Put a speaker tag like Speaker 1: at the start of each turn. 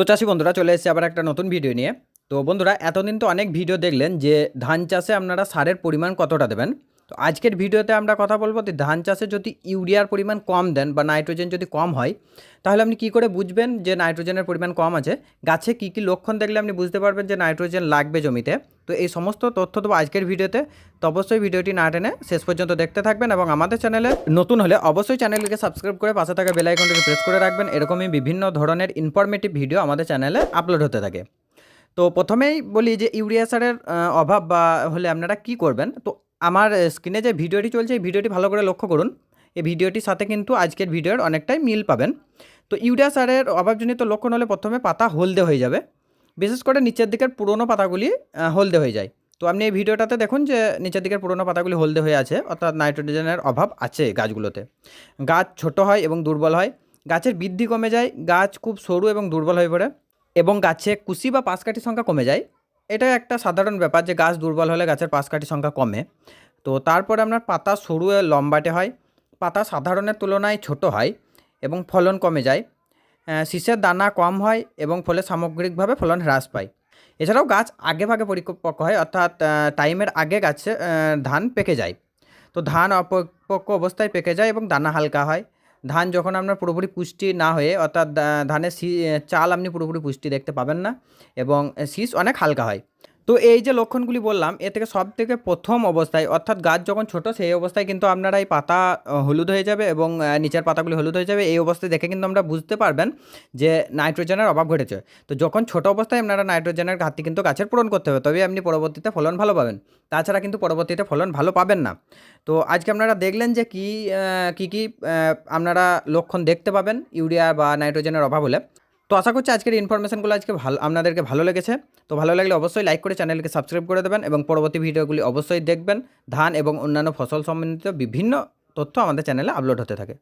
Speaker 1: তো চাষি বন্ধুরা, চলে এসেছে আবার একটা নতুন ভিডিও নিয়ে। তো বন্ধুরা, এতদিন তো অনেক ভিডিও দেখলেন যে ধান চাষে আপনারা সারের পরিমাণ কতটা দেবেন? তো আজকের ভিডিওতে আমরা কথা বলব যে ধান চাষে যদি ইউরিয়ার পরিমাণ কম দেন বা নাইট্রোজেন যদি কম হয়, তাহলে আপনি কি করে বুঝবেন যে নাইট্রোজেনের পরিমাণ কম আছে? গাছে কী কী লক্ষণ দেখলে আপনি বুঝতে পারবেন যে নাইট্রোজেন লাগবে জমিতে। তো এই সমস্ত তথ্য দেবো আজকের ভিডিওতে। তো অবশ্যই ভিডিওটি না টেনে শেষ পর্যন্ত দেখতে থাকবেন এবং আমাদের চ্যানেলে নতুন হলে অবশ্যই চ্যানেলটিকে সাবস্ক্রাইব করে পাশে থাকা বেল আইকনটিকে প্রেস করে রাখবেন। এরকমই বিভিন্ন ধরনের ইনফরমেটিভ ভিডিও আমাদের চ্যানেলে আপলোড হতে থাকে। তো প্রথমেই বলি যে ইউরিয়া সারের অভাব বা হলে আপনারা কি করবেন? তো আমার স্ক্রিনে যে ভিডিওটি চলছে, এই ভিডিওটি ভালো করে লক্ষ্য করুন। এই ভিডিওটির সাথে কিন্তু আজকের ভিডিওর অনেকটাই মিল পাবেন। তো ইউরিয়া সারের অভাবজনিত লক্ষণ হলে প্রথমে পাতা হলদে হয়ে যাবে। বিশেষ করে নিচের দিকের পুরনো পাতাগুলি হলদে হয়ে যায়। তো আপনি এই ভিডিওটাতে দেখুন যে নিচের দিকের পুরনো পাতাগুলি হলদে হয়ে আছে, অর্থাৎ নাইট্রোজেনের অভাব আছে গাছগুলোতে। গাছ ছোট হয় এবং দুর্বল হয়। গাছের বৃদ্ধি কমে যায়, গাছ খুব সরু এবং দুর্বল হয়ে পড়ে এবং গাছে কুশি বা পাশকাঠির সংখ্যা কমে যায়। এটা একটা সাধারণ ব্যাপার যে গাছ দুর্বল হলে গাছের পাশকাঠির সংখ্যা কমে। তো তারপরে আপনার পাতা সরু লম্বাটে হয়, পাতা সাধারণের তুলনায় ছোট হয় এবং ফলন কমে যায়। শীষের দানা কম হয় এবং ফলে সামগ্রিকভাবে ফলন হ্রাস পায়। এছাড়াও গাছ আগে ভাগে পরিপক্ক হয়, অর্থাৎ টাইমের আগে গাছে ধান পেকে যায়। তো ধান অপরিপক্ক অবস্থায় পেকে যায় এবং দানা হালকা হয়। ধান যখন আপনার পুরোপুরি পুষ্টি না হয়ে, অর্থাৎ ধানের চাল আপনি পুরোপুরি পুষ্টি দেখতে পাবেন না এবং শীষ অনেক হালকা হয়। তো এই যে লক্ষণগুলি বললাম, এ থেকে সব থেকে প্রথম অবস্থায়, অর্থাৎ গাছ যখন ছোট, সেই অবস্থায় কিন্তু আপনারা এই পাতা হলুদ হয়ে যাবে এবং নিচের পাতাগুলি হলুদ হয়ে যাবে। এই অবস্থায় দেখে কিন্তু আমরা বুঝতে পারবেন যে নাইট্রোজেনের অভাব ঘটেছে। তো যখন ছোট অবস্থায় আপনারা নাইট্রোজেনের ঘাটতি কিন্তু গাছের পূরণ করতে হবে তবে আপনি পরবর্তীতে ফলন ভালো পাবেন। তাছাড়া কিন্তু পরবর্তীতে ফলন ভালো পাবেন না। তো আজকে আপনারা দেখলেন যে কী কী কী আপনারা লক্ষণ দেখতে পাবেন, ইউরিয়া বা নাইট্রোজেনের অভাব হলে। তো আশা করছি আজকের ইনফরমেশনগুলো আজকে ভালো আপনাদেরকে ভালো লেগেছে। তো ভালো লাগলে অবশ্যই লাইক করে চ্যানেলকে সাবস্ক্রাইব করে দেবেন এবং পরবর্তী ভিডিওগুলি অবশ্যই দেখবেন। ধান এবং অন্যান্য ফসল সম্বন্ধিত বিভিন্ন তথ্য আমাদের চ্যানেলে আপলোড হতে থাকে।